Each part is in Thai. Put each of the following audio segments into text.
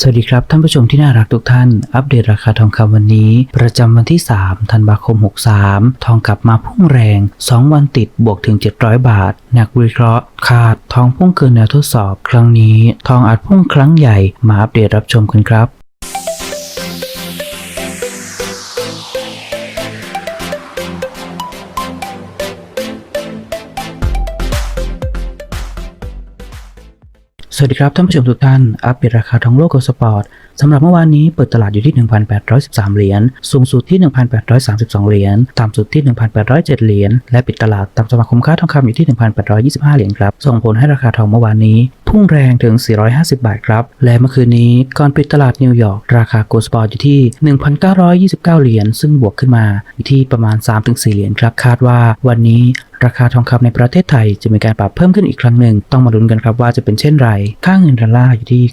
สวัสดีครับ ท่านผู้ชมที่น่ารักทุกท่าน อัปเดตราคาทองคำวันนี้ ประจำวันที่ 3 ธันวาคม 63 ทองกลับมาพุ่งแรง 2 วันติดบวกถึง 700 บาท นักวิเคราะห์คาดทองพุ่งเกินแนวทดสอบ ครั้งนี้ ทองอาจพุ่งครั้งใหญ่มาอัปเดตรับชมกันครับ สวัสดีครับท่านผู้ชมทุกท่าน อัปเดตราคาทองโลกกับสปอร์ตสำหรับเมื่อวานนี้เปิดตลาดอยู่ที่ 1,813 เหรียญ สูงสุดที่ 1,832 เหรียญ ต่ำสุดที่ 1,807 เหรียญ และปิดตลาดตามสมาคมค้าทองคำอยู่ที่ 1,825 เหรียญครับ ส่งผลให้ราคาทองเมื่อวานนี้ พุ่งแรงถึง 450 บาทครับ และเมื่อคืนนี้ก่อนปิดตลาดนิวยอร์กราคาโกลด์สปอร์ตอยู่ที่ 1,929 เหรียญซึ่งบวกขึ้นมาอยู่ที่ประมาณ 3-4 เหรียญครับ คาดว่าวันนี้ราคาทองคำในประเทศไทยจะมีการปรับเพิ่มขึ้นอีกครั้งหนึ่ง ต้องมาลุ้นกันครับว่าจะเป็นเช่นไร ค่าเงินดอลลาร์อยู่ที่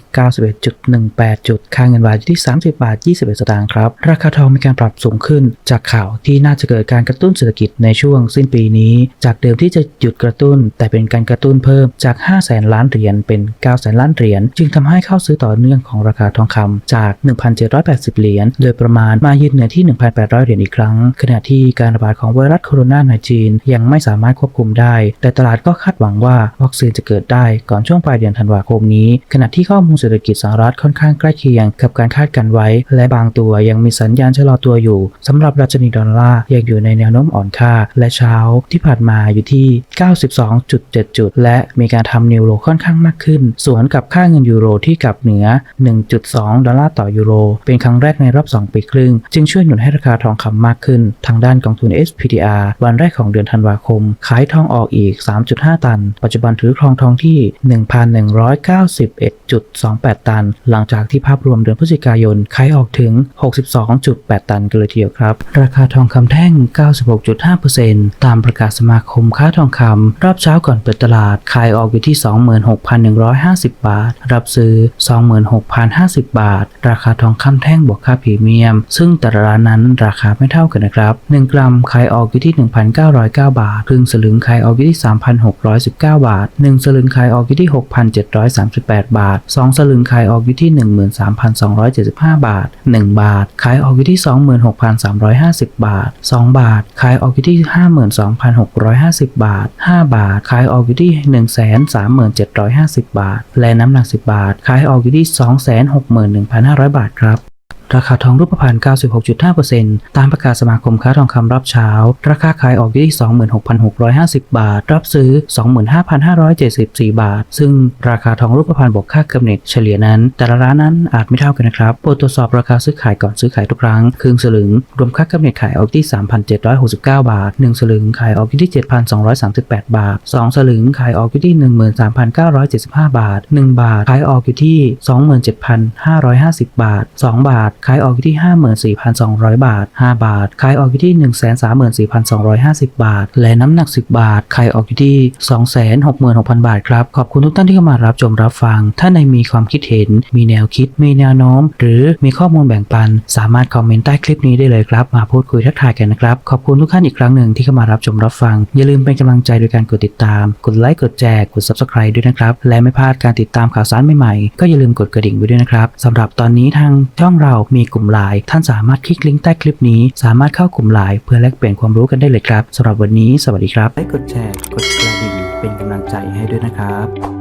91.18 จุด ค่าเงินบาทอยู่ที่ 30 บาท 21 สตางค์ครับ ราคาทองมีการปรับสูงขึ้น จากข่าวที่น่าจะเกิดการกระตุ้นเศรษฐกิจในช่วงสิ้นปีนี้ จากเดิมที่จะหยุดกระตุ้น แต่เป็นการกระตุ้นเพิ่มจาก5แสนล้านเหรียญเป็น 9 แสนล้านเหรียญ จึงทำให้เข้าซื้อต่อเนื่องของราคาทองคำจาก 1,780 เหรียญ โดยประมาณมายืนเหนือที่ 1,800 เหรียญอีกครั้ง ขณะที่การระบาดของไวรัสโคโรนาในจีน ยังไม่สามารถควบคุมได้ แต่ตลาดก็คาดหวังว่าวัคซีนจะเกิดได้ก่อนช่วงปลายเดือนธันวาคมนี้ ขณะที่ข้อมูลเศรษฐกิจสหรัฐค่อนข้างใกล้เคียงกับการคาดการไว้ และบางตัวยังมีสัญญาณชะลอตัวอยู่สำหรับดัชนีดอลลาร์ยังอยู่ในแนวโน้มอ่อนค่า และเช้าที่ผ่านมาอยู่ที่ 92.7 จุด และมีการทำนิวโรค่อนข้างมากขึ้น สวนกับค่าเงินยูโรที่กลับเหนือ 1.2 ดอลลาร์ต่อยูโร เป็นครั้งแรกในรอบ 2 ปีครึ่ง จึงช่วยหนุนให้ราคาทองคำมากขึ้น ทางด้านกองทุน SPDR วันแรกของเดือนธันวาคม ขายทองออกอีก 3.5 ตัน ปัจจุบันถือครองทองที่ 1,191.28 ตัน หลังจากที่ภาพรวมเดือนพฤศจิกายนขายออกถึง 62.8 ตันกันเลยทีเดียวครับ ราคาทองคำแท่ง 96.5%ตามประกาศสมาคมค้าทองคำรอบเช้าก่อนเปิดตลาดขายออกอยู่ที่ 26,000 26,150 บาท รับซื้อ 26,050 บาท ราคาทองคำแท่งบวกค่าพรีเมียม ซึ่งแต่ละร้านนั้นราคาไม่เท่ากันนะครับ 1 กรัมขายออกอยู่ที่ 1,909 บาท ครึ่งสลึงขายออกอยู่ที่ 3,619 บาท 1 สลึงขายออกอยู่ที่ 6,738 บาท 2 สลึงขายออกอยู่ที่ 13,275 บาท 1 บาท ขายออกอยู่ที่ 26,350 บาท 2 บาท ขายออกอยู่ที่ 52,650 บาท 5 บาท ขายออกอยู่ที่ 1,3750 10 บาท และน้ำหนัก 10 บาท ขายออกอยู่ที่ 261,500 บาทครับ ราคาทองรูปพรรณ 96.5%ตามประกาศสมาคมค้าทองคำรอบเช้า ราคาขายออกอยู่ที่ 26,650 บาท รับซื้อ 25,574 บาท ซึ่งราคาทองรูปพรรณบวกค่ากำเนิดเฉลี่ยนั้น แต่ละร้านนั้นอาจไม่เท่ากันนะครับ โปรดตรวจสอบราคาซื้อขายก่อนซื้อขายทุกครั้ง ครึ่งสลึง รวมค่ากำเนิดขายออกที่ 3,769 บาท 1 สลึงขายออกอยู่ที่ 7,238 บาท 2 สลึงขายออกอยู่ที่ 13,975 บาท 1 บาทขายออกอยู่ที่ 27,550 บาท 2 บาทขายออกอยู่ที่ 54,200 บาท 5 บาท ขายออกอยู่ที่ 134,250 บาท และน้ำหนัก 10 บาท ขายออกอยู่ที่ 266,000 บาทครับ ขอบคุณทุกท่านที่เข้ามารับชมรับฟัง ถ้าในมีความคิดเห็น มีแนวคิด มีแนวโน้ม หรือมีข้อมูลแบ่งปัน สามารถคอมเมนต์ใต้คลิปนี้ได้เลยครับ มาพูดคุยทักทายกันนะครับ ขอบคุณทุกท่านอีกครั้งหนึ่งที่เข้ามารับชมรับฟัง อย่าลืมเป็นกำลังใจโดยการกดติดตาม กดไลค์ กดแชร์ กด subscribe ด้วยนะครับ และไม่พลาดการติดตามข่าวสารใหม่ๆ ก็อย่าลืมกดกระดิ่งไว้ด้วยนะครับสำหรับตอนนี้ทางช่องเรามีกลุ่มไลน์ท่านสามารถคลิกลิงก์ใต้คลิปนี้ สามารถเข้ากลุ่มไลน์เพื่อแลกเปลี่ยนความรู้กันได้เลยครับสำหรับวันนี้สวัสดีครับให้กดแชร์กดกระดิ่งเป็นกำลังใจให้ด้วยนะครับ